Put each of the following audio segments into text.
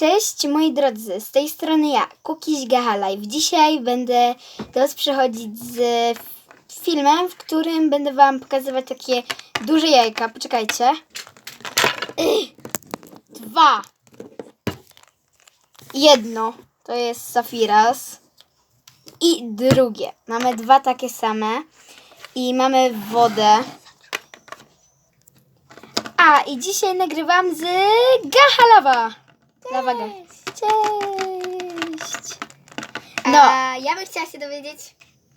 Cześć moi drodzy, z tej strony ja, Kukiś Gaha Live. Dzisiaj będę do Was przychodzić z filmem, w którym będę Wam pokazywać takie duże jajka. Poczekajcie. Dwa. Jedno to jest Safiras i drugie. Mamy dwa takie same i mamy wodę. A, i dzisiaj nagrywam z Gaha Gaha. Cześć. No. A ja bym chciała się dowiedzieć,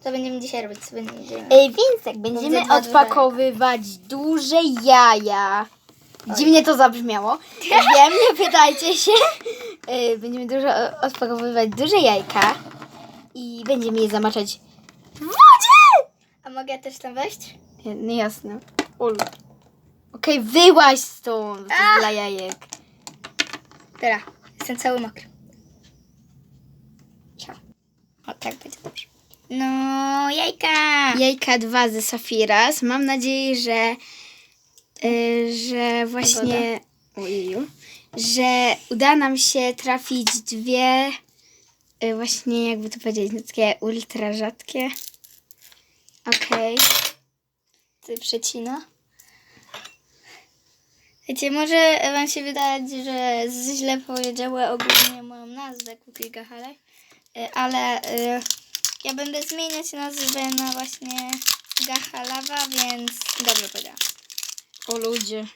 co będziemy dzisiaj robić. Co będziemy... e, więc tak, będziemy Będzie dwa odpakowywać duże jaja. Dziwnie to zabrzmiało. Wiem, nie pytajcie się. E, Będziemy dużo odpakowywać duże jajka i będziemy je zamaczać w wodzie. A mogę też tam wejść? Nie, No jasne. Ulu. Okej, wyłaź stąd. To jest dla jajek. Teraz. Jestem cały mokry. Ciao. O, tak będzie dobrze. No, jajka! Jajka 2 ze Safiras. Mam nadzieję, że, y, że właśnie. Ojeju, że uda nam się trafić dwie. y, Właśnie, jakby to powiedzieć, no takie ultra rzadkie. Okej. Ty przecina. Wiecie, może wam się wydać, że źle powiedziały ogólnie moją nazwę Cookie Gahale, ale y, ja będę zmieniać nazwę na właśnie Gahalawa, więc dobrze powiedziałam. O ludzie.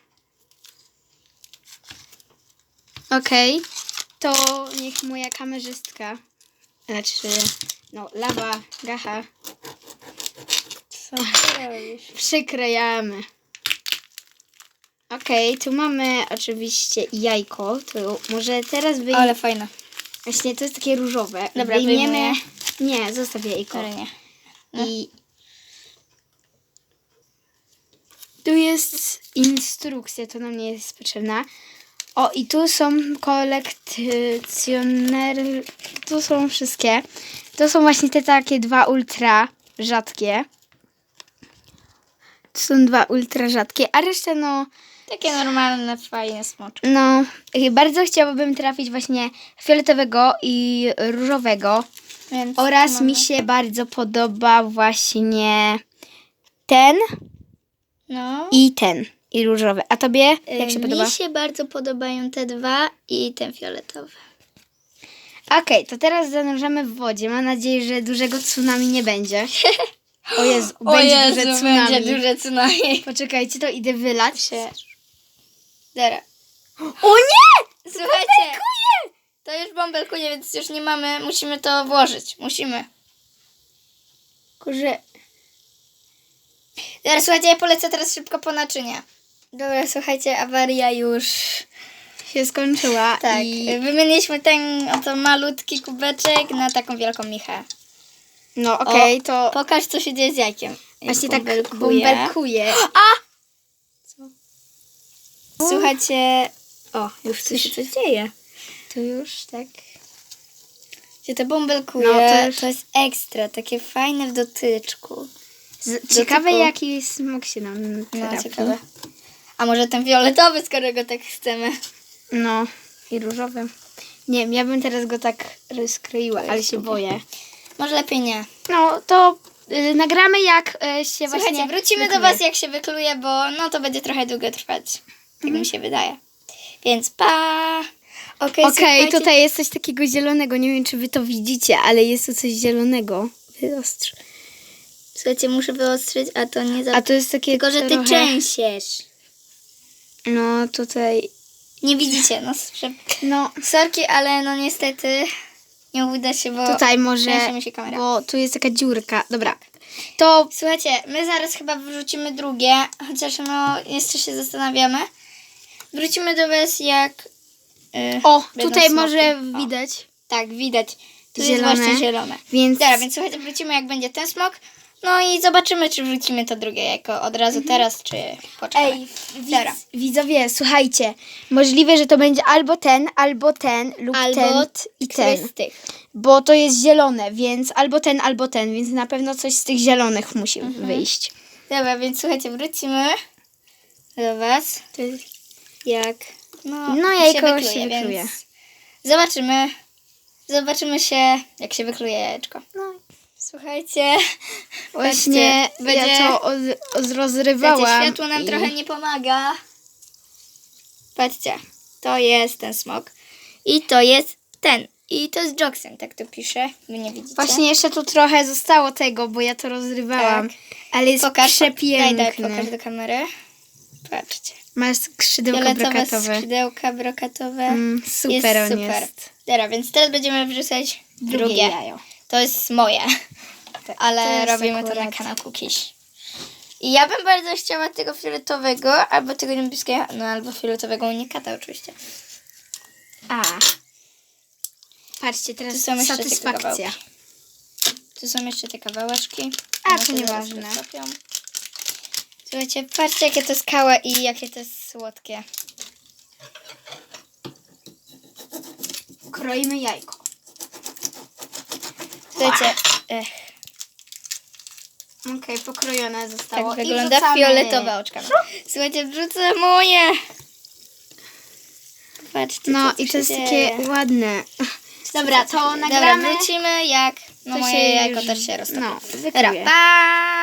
Okej. To niech moja kamerzystka. Znaczy, no, lawa, gacha. Co ty robisz? Przyklejamy. Okej, tu mamy oczywiście jajko. Może teraz wyjmiemy. Ale fajne. Właśnie to jest takie różowe. Dobra, wyjmiemy. wyjmuję. Nie, zostaw jajko. Ale nie. I tu jest instrukcja, to nam nie jest potrzebna. O, i tu są kolekcjonery. Tu są wszystkie. To są właśnie te takie dwa ultra rzadkie. To są dwa ultra rzadkie, a resztę no. Takie normalne, fajne smoczki. No, bardzo chciałabym trafić właśnie fioletowego i różowego. Więc Oraz mamy- mi się bardzo podoba właśnie ten No. i ten. I różowy. A tobie jak się Y, podoba? Mi się bardzo podobają te dwa i ten fioletowy. Okej, to teraz zanurzamy w wodzie. Mam nadzieję, że dużego tsunami nie będzie. O Jezu, będzie duże tsunami. będzie duże tsunami. Poczekajcie, to idę wylać. Się. Dobra. O nie! Słuchajcie, to już bąbelkuje, więc już nie mamy, musimy to włożyć. Musimy. Kurze. Dobra, słuchajcie, ja polecę teraz szybko po naczynia. Dobra, słuchajcie, awaria już. się skończyła. Tak, I... wymieniliśmy ten oto malutki kubeczek na taką wielką michę. No okej, to Pokaż, co się dzieje z jajkiem. Jak właśnie tak bąbelkuje. bąbelkuje. Słuchajcie, o, już coś się coś dzieje. Tu już, tak. Gdzie to bąbelkuje, No, to to, już- jest ekstra, takie fajne w dotyczku. Z, ciekawe typu- jaki smok się nam No, trafi. ciekawe. A może ten fioletowy, skoro go tak chcemy. No, i różowy. Nie wiem, ja bym teraz go tak rozkroiła, ale się boję. Może lepiej nie. No, to y, nagramy jak y, się Słuchajcie, właśnie... wrócimy do wykluje. Was jak się wykluje, bo no to będzie trochę długo trwać. Tak mi się wydaje. Więc pa! Okej, Okej, słuchajcie. tutaj jest coś takiego zielonego. Nie wiem, czy wy to widzicie, ale jest tu coś zielonego. Wyostrz. Słuchajcie, muszę wyostrzyć, a to nie za... A to jest takie Tylko, że ty trochę... trzęsiesz. No, tutaj... Nie widzicie, no sprze- No, Sorki, ale no niestety nie uda się, bo... tutaj może... mi się kamera. Bo tu jest taka dziurka. Dobra. To Słuchajcie, my zaraz chyba wrzucimy drugie, chociaż no jeszcze się zastanawiamy. Wrócimy do Was jak... Yy, O, będą tutaj smoki. może O, widać. Tak, widać. Tu Zielone. jest właśnie zielone. Więc... Dobra, więc słuchajcie, wrócimy jak będzie ten smok. No i zobaczymy, czy wrzucimy to drugie jako od razu teraz, czy poczekamy. Ej, Dobra. widz, widzowie, słuchajcie. Możliwe, że to będzie albo ten, albo ten, lub Albo ten i Któryś ten. z tych. Bo to jest zielone, więc albo ten, albo ten, więc na pewno coś z tych zielonych musi Mhm. wyjść. Dobra, więc słuchajcie, wrócimy do Was. Jak no, No, jajko się wykluje. Zobaczymy. Zobaczymy się, jak się wykluje jajeczko. No. Słuchajcie. Właśnie będzie, ja to od, od rozrywałam. światło nam i- trochę nie pomaga. Patrzcie, to jest ten smok. I to jest ten. I to jest Joxen, tak to pisze. Wy nie widzicie. Właśnie jeszcze tu trochę zostało tego, bo ja to rozrywałam. Tak. Ale jest pokaż, daj, przepiękny. daj, pokaż do kamery. Patrzcie. Masz skrzydełka Fioletowe brokatowe. skrzydełka brokatowe. Mm, super jest on super. jest. Dobra, więc teraz będziemy wrzucać drugie. Drugie jajo. To jest moje. Ale to jest robimy to na akurat- kanałku Kiś. I ja bym bardzo chciała tego fioletowego, albo tego niebieskiego, no albo fioletowego unikata oczywiście. A. Patrzcie, teraz Tu są jeszcze te satysfakcja. kawałki. Tu są jeszcze te kawałeczki. A, One to się zaraz nieważne. roztopią. Słuchajcie, patrzcie jakie to jest kałe i jakie to jest słodkie. Kroimy jajko. Słuchajcie, ech, Okej, pokrojone zostało. tak I wygląda wrzucamy. fioletowe oczkami. Słuchajcie, wrzucę moje. Patrzcie, No co tu i to się jest dzieje. takie ładne. Dobra, to Dobra, nagramy. wrócimy jak no To moje się jajko już- też się roztopi. No, Dobra, wykryję. pa!